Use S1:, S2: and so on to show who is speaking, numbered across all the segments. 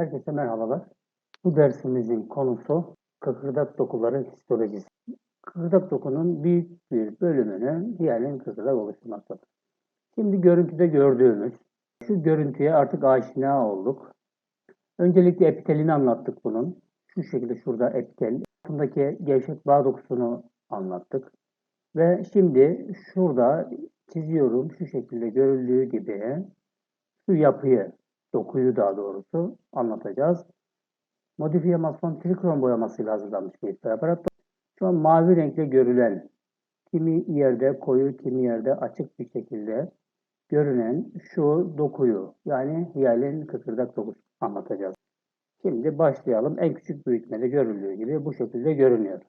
S1: Herkese merhabalar. Bu dersimizin konusu kıkırdak dokuları histolojisi. Kıkırdak dokunun büyük bir bölümünü hiyalin kıkırdak oluşturmaktadır. Şimdi görüntüde gördüğümüz şu görüntüye artık aşina olduk. Öncelikle epitelini anlattık bunun. Şu şekilde şurada epitel. Altındaki gevşek bağ dokusunu anlattık. Ve şimdi şurada çiziyorum şu şekilde görüldüğü gibi şu yapıyı, dokuyu daha doğrusu anlatacağız. Modifiye masman trikron boyamasıyla hazırlanmış bir preparat. Şu an mavi renkle görülen, kimi yerde koyu, kimi yerde açık bir şekilde görünen şu dokuyu, yani hiyalin kıkırdak dokusu anlatacağız. Şimdi başlayalım. En küçük büyütmede görüldüğü gibi bu şekilde görünüyor.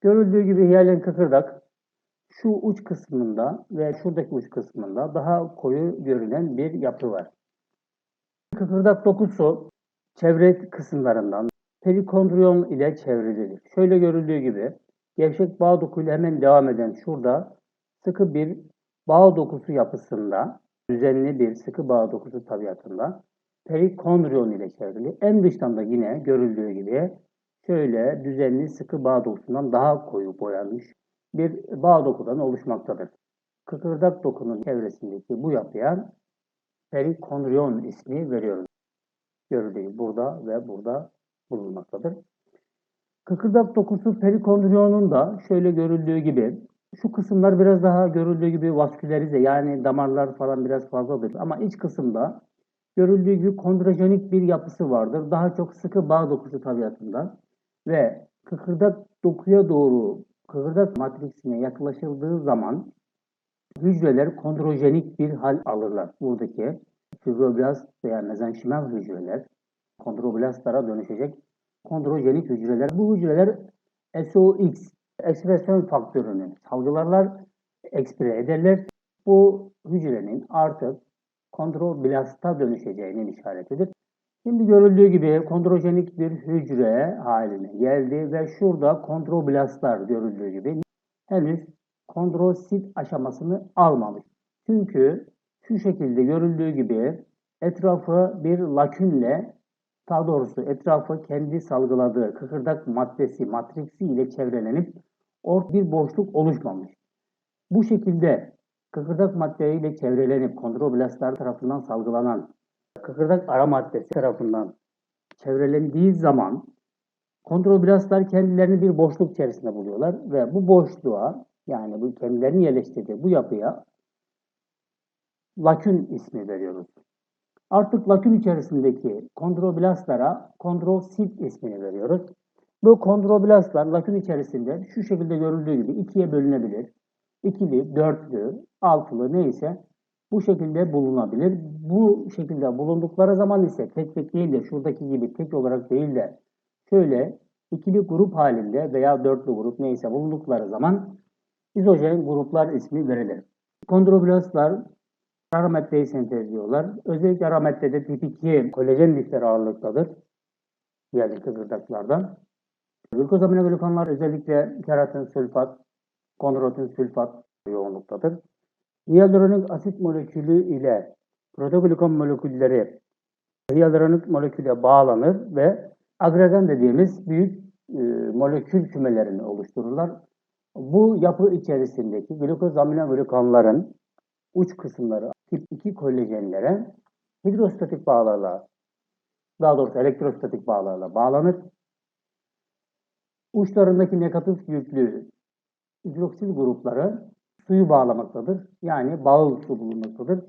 S1: Görüldüğü gibi hiyalin kıkırdak şu uç kısmında ve şuradaki uç kısmında daha koyu görünen bir yapı var. Kıkırdak dokusu çevre kısımlarından perikondriyon ile çevrilidir. Şöyle görüldüğü gibi gevşek bağ dokuyla hemen devam eden şurada sıkı bir bağ dokusu yapısında düzenli bir sıkı bağ dokusu tabiatında perikondriyon ile çevrili. En dıştan da yine görüldüğü gibi şöyle düzenli sıkı bağ dokusundan daha koyu boyanmış bir bağ dokudan oluşmaktadır. Kıkırdak dokunun çevresindeki bu yapıya perikondriyon ismi veriyoruz. Görüldüğü burada ve burada bulunmaktadır. Kıkırdak dokusu perikondriyonun da şöyle görüldüğü gibi şu kısımlar biraz daha görüldüğü gibi vaskülerize yani damarlar falan biraz fazladır. Ama iç kısımda görüldüğü gibi kondrojenik bir yapısı vardır. Daha çok sıkı bağ dokusu tabiatında ve kıkırdak dokuya doğru kıkırdak matriksine yaklaşıldığı zaman hücreler kondrojenik bir hal alırlar. Buradaki fibroblast veya mezenşimal hücreler kondroblastlara dönüşecek kondrojenik hücreler. Bu hücreler SOX ekspresyon faktörünü salgılarlar, ekspire ederler. Bu hücrenin artık kondroblasta dönüşeceğinin işaretidir. Şimdi görüldüğü gibi kondrojenik bir hücre haline geldi ve şurada kondroblastlar görüldüğü gibi henüz kondrosit aşamasını almamış. Çünkü şu şekilde görüldüğü gibi etrafı bir lakünle daha doğrusu etrafı kendi salgıladığı kıkırdak maddesi, matriksi ile çevrelenip ort bir boşluk oluşmamış. Bu şekilde kıkırdak maddeyle çevrelenip kondroblastlar tarafından salgılanan kıkırdak ara maddesi tarafından çevrelendiği zaman kondroblastlar kendilerini bir boşluk içerisinde buluyorlar ve bu boşluğa yani bu kendilerini yerleştirdiği bu yapıya lakün ismi veriyoruz. Artık lakün içerisindeki kondroblastlara kondrosit ismini veriyoruz. Bu kondroblastlar lakün içerisinde şu şekilde görüldüğü gibi ikiye bölünebilir. İkili, dörtlü, altılı neyse bu şekilde bulunabilir. Bu şekilde bulundukları zaman ise tek tek değil de şuradaki gibi tek olarak değil de şöyle ikili grup halinde veya dörtlü grup neyse bulundukları zaman izojen gruplar ismi verilir. Kondroblastlar ara maddeyi sentezliyorlar. Özellikle ara maddede tip 2 kolajen lifleri ağırlıktadır. Diğer kıkırdaklardan. Glikosaminoglikanlar özellikle keratin sülfat, kondrotin sülfat yoğunluktadır. Hyaluronik asit molekülü ile proteoglikan molekülleri hyaluronik moleküle bağlanır ve agregan dediğimiz büyük e, molekül kümelerini oluştururlar. Bu yapı içerisindeki glikosaminoglikanların uç kısımları tip 2 kolajenlere hidrostatik bağlarla daha doğrusu elektrostatik bağlarla bağlanır. Uçlarındaki negatif yüklü hidroksil grupları suyu bağlamaktadır. Yani bağıl su bulunmaktadır.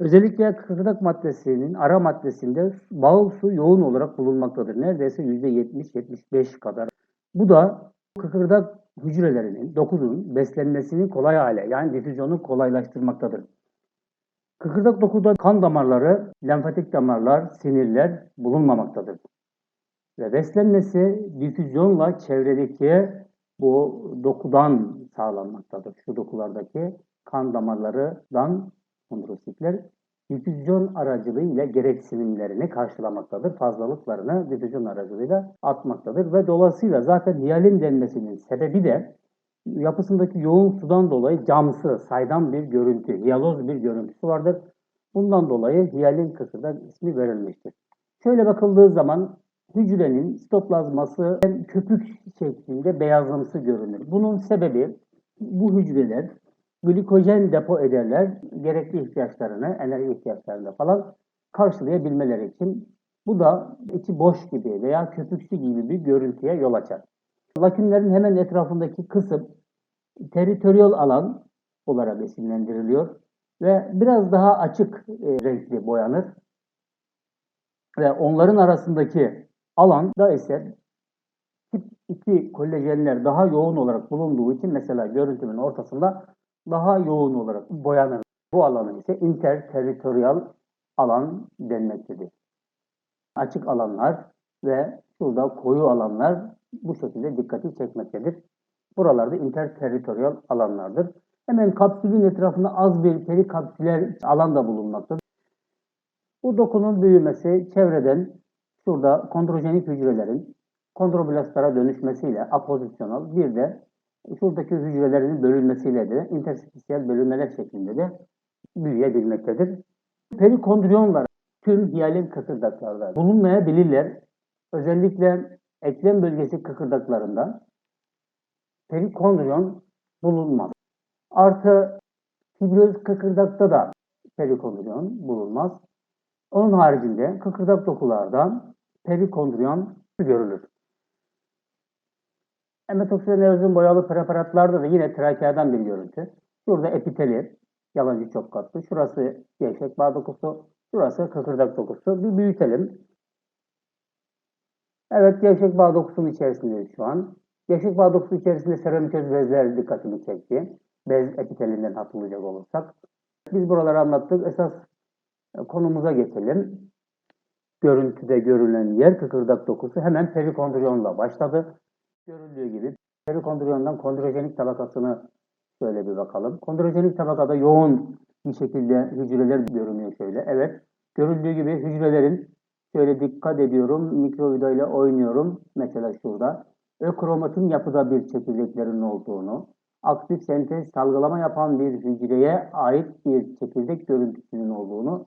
S1: Özellikle kıkırdak maddesinin ara maddesinde bağıl su yoğun olarak bulunmaktadır. Neredeyse %70-75 kadar. Bu da kıkırdak hücrelerinin, dokunun beslenmesini kolay hale yani difüzyonu kolaylaştırmaktadır. Kıkırdak dokuda kan damarları, lenfatik damarlar, sinirler bulunmamaktadır. Ve beslenmesi difüzyonla çevredeki bu dokudan sağlanmaktadır. Şu dokulardaki kan damarlarından kondrositler difüzyon aracılığıyla gereksinimlerini karşılamaktadır. Fazlalıklarını difüzyon aracılığıyla atmaktadır ve dolayısıyla zaten hiyalin denmesinin sebebi de yapısındaki yoğun sudan dolayı camsı, saydam bir görüntü, hiyaloz bir görüntüsü vardır. Bundan dolayı hiyalin kıkırdak ismi verilmiştir. Şöyle bakıldığı zaman hücrenin sitoplazması köpük şeklinde beyazımsı görünür. Bunun sebebi bu hücreler glikojen depo ederler. Gerekli ihtiyaçlarını, enerji ihtiyaçlarını falan karşılayabilmeleri için. Bu da içi boş gibi veya köpüksü gibi bir görüntüye yol açar. Lakünlerin hemen etrafındaki kısım teritoriyal alan olarak isimlendiriliyor ve biraz daha açık e, renkli boyanır. Ve onların arasındaki alanda ise tip 2 kolajenler daha yoğun olarak bulunduğu için mesela görüntünün ortasında daha yoğun olarak boyanır. Bu alanı ise interterritorial alan denmektedir. Açık alanlar ve şurada koyu alanlar bu şekilde dikkati çekmektedir. Buralarda interterritorial alanlardır. Hemen kapsülün etrafında az bir perikapsüler alan da bulunmaktadır. Bu dokunun büyümesi çevreden şurada kondrojenik hücrelerin kondroblastlara dönüşmesiyle apozisyonal bir de şuradaki hücrelerin bölünmesiyle de interstisyal bölünmeler şeklinde de büyüyebilmektedir. Perikondriyonlar tüm hiyalin kıkırdaklarda bulunmayabilirler. Özellikle eklem bölgesi kıkırdaklarında perikondriyon bulunmaz. Artı fibroz kıkırdakta da perikondriyon bulunmaz. Onun haricinde kıkırdak dokulardan perikondriyon görülür. Emetoksilenozun boyalı preparatlarda da yine trakeadan bir görüntü. Şurada epiteli, yalancı çok katlı. Şurası gevşek bağ dokusu, şurası kıkırdak dokusu. Bir büyütelim. Evet, gevşek bağ dokusunun içerisindeyiz şu an. Gevşek bağ dokusu içerisinde seromitoz bezler dikkatimi çekti. Bez epitelinden hatırlayacak olursak. Biz buraları anlattık. Esas konumuza geçelim. Görüntüde görülen yer kıkırdak dokusu hemen perikondriyonla başladı. Görüldüğü gibi perikondriyondan kondrojenik tabakasını şöyle bir bakalım. Kondrojenik tabakada yoğun bir şekilde hücreler görünüyor şöyle. Evet. Görüldüğü gibi hücrelerin şöyle dikkat ediyorum. Mikrovida ile oynuyorum. Mesela şurada. Ökromatin yapıda bir çekirdeklerin olduğunu, aktif sentez salgılama yapan bir hücreye ait bir çekirdek görüntüsünün olduğunu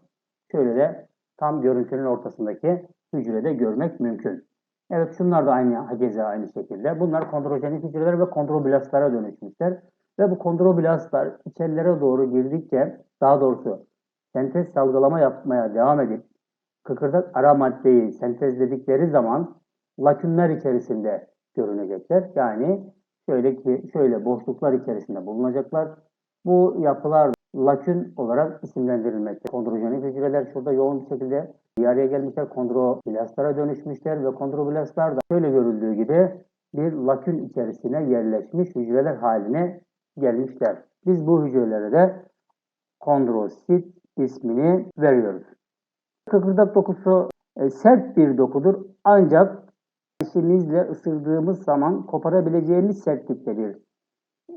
S1: şöyle de tam görüntünün ortasındaki hücrede görmek mümkün. Evet şunlar da aynı hakeza aynı şekilde. Bunlar kondrojenik hücreler ve kondroblastlara dönüşmüşler. Ve bu kondroblastlar içerilere doğru girdikçe daha doğrusu sentez salgılama yapmaya devam edip kıkırdak ara maddeyi sentezledikleri zaman lakünler içerisinde görünecekler. Yani şöyle ki şöyle boşluklar içerisinde bulunacaklar. Bu yapılar lakün olarak isimlendirilmekte. Kondrojenik hücreler şurada yoğun bir şekilde bir araya gelmişler. Kondroblastlara dönüşmüşler ve kondroblastlar da şöyle görüldüğü gibi bir lakün içerisine yerleşmiş hücreler haline gelmişler. Biz bu hücrelere de kondrosit ismini veriyoruz. Kıkırdak dokusu e, sert bir dokudur ancak dişimizle ısırdığımız zaman koparabileceğimiz sertliktedir.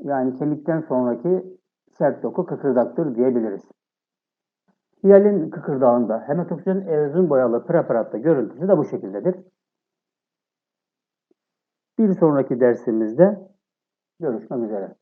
S1: Yani kemikten sonraki sert doku kıkırdaktır diyebiliriz. Hiyalin kıkırdağında hematoksin eozin boyalı preparatta görüntüsü de bu şekildedir. Bir sonraki dersimizde görüşmek üzere.